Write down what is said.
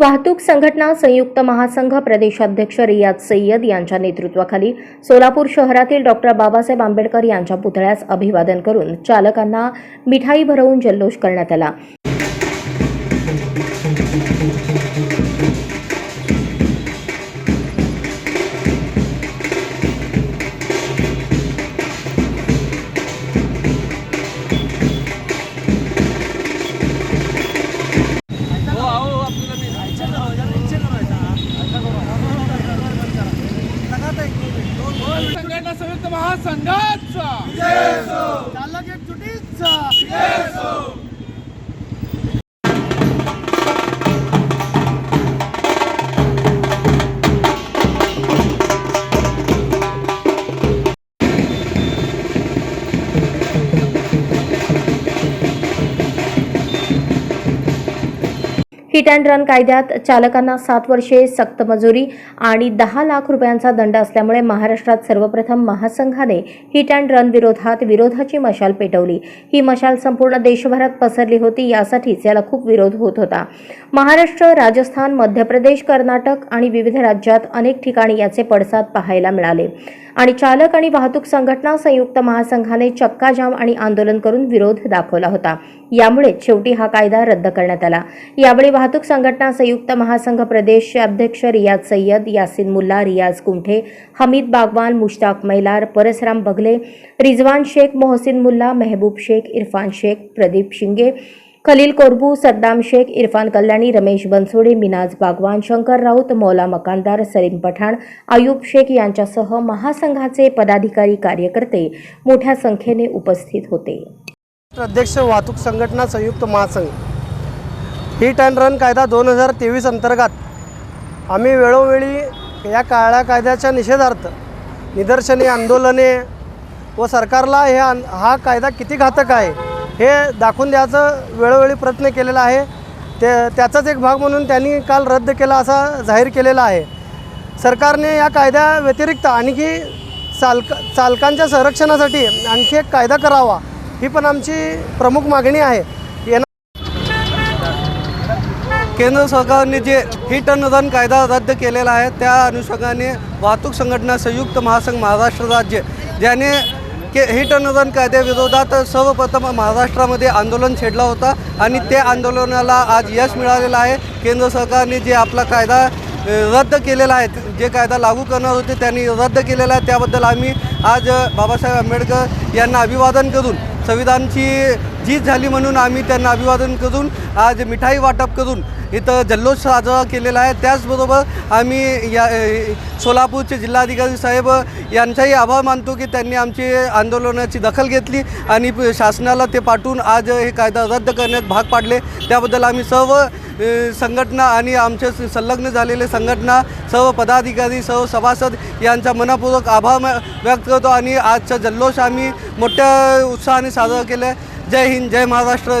वाहतूक संघटना संयुक्त महासंघ प्रदेशाध्यक्ष रियाज सय्यद यांच्या नेतृत्वाखाली सोलापूर शहरातील डॉक्टर बाबासाहेब आंबेडकर यांच्या पुतळ्यास अभिवादन करून चालकांना मिठाई भरवून जल्लोष करण्यात आला. संघटना संयुक्त महासंघाचा. हिट अँड रन कायद्यात चालकांना सात वर्षे सक्त मजुरी आणि दहा लाख रुपयांचा दंड असल्यामुळे महाराष्ट्रात सर्वप्रथम महासंघाने हिट अँड रन विरोधात विरोधाची मशाल पेटवली. ही मशाल संपूर्ण देशभरात पसरली होती यासाठीच याला खूप विरोध होत होता. महाराष्ट्र राजस्थान मध्य प्रदेश कर्नाटक आणि विविध राज्यात अनेक ठिकाणी याचे पडसाद पाहायला मिळाले. आणि चालक आणि वाहतूक संघटना संयुक्त महासंघाने चक्काजाम आणि आंदोलन करून विरोध दाखवला होता. यामुळे शेवटी हा कायदा रद्द करण्यात आला. यावेळी वाहतूक संघटना संयुक्त महासंघ प्रदेश अध्यक्ष रियाज सय्यद यासिन मुल्ला रियाज कुंठे हमीद बागवान मुश्ताक मैलार परसराम बगले रिजवान शेख मोहसिन मुल्ला मेहबूब शेख इरफान शेख प्रदीप शिंगे खलील कोरबू सद्दाम शेख इरफान कल्याणी रमेश बनसोडे मिनाज बागवान शंकर राऊत मौला मकानदार सलीम पठाण आयुब शेख यांच्यासह महासंघाचे पदाधिकारी कार्यकर्ते मोठ्या संख्येने उपस्थित होते. अध्यक्ष वाहतूक संघटना संयुक्त महासंघ हिट अँड रन कायदा दोन हजार तेवीस अंतर्गत. आम्ही वेळोवेळी या काळ्या कायद्याच्या निषेधार्थ निदर्शने आंदोलने व सरकारला हे हा कायदा किती घातक आहे हे दाखवून द्यायचं वेळोवेळी प्रयत्न केलेला आहे. ते त्याचाच एक भाग म्हणून त्यांनी काल रद्द केला असा जाहीर केलेला आहे. सरकारने या कायद्याव्यतिरिक्त आणखी चालक चालकांच्या संरक्षणासाठी आणखी एक कायदा करावा ही पण आमची प्रमुख मागणी आहे. केंद्र सरकारने जे हिट अँड रन कायदा रद्द केलेला आहे त्या अनुषंगाने वाहतूक संघटना संयुक्त महासंघ महाराष्ट्र राज्य ज्याने के हिट अँड रन कायद्याविरोधात सर्वप्रथम महाराष्ट्रामध्ये आंदोलन छेडला होता आणि त्या आंदोलनाला आज यश मिळालेलं आहे. केंद्र सरकारने जे आपला कायदा रद्द केलेला आहे जे कायदा लागू करणार होते त्यांनी रद्द केलेला आहे. त्याबद्दल आम्ही आज बाबासाहेब आंबेडकर यांना अभिवादन करून संविधानची जीत झाली म्हणून आम्ही त्यांना अभिवादन करून आज मिठाई वाटप करून इथं जल्लोष साजरा केलेला आहे. त्याचबरोबर आम्ही या सोलापूरचे जिल्हाधिकारी साहेब यांचाही आभार मानतो की त्यांनी आमची आंदोलनाची दखल घेतली आणि शासनाला ते पाठवून आज हे कायदा रद्द करण्यात भाग पाडले. त्याबद्दल आम्ही सर्व संघटना आणि आमचे संलग्न झालेले संघटना सर्व पदाधिकारी सर्व सभासद यांचा मनापूर्वक आभार व्यक्त करतो आणि आजचा जल्लोष आम्ही मोठ्या उत्साहाने साजरा केला आहे जय हिंद जय महाराष्ट्र जय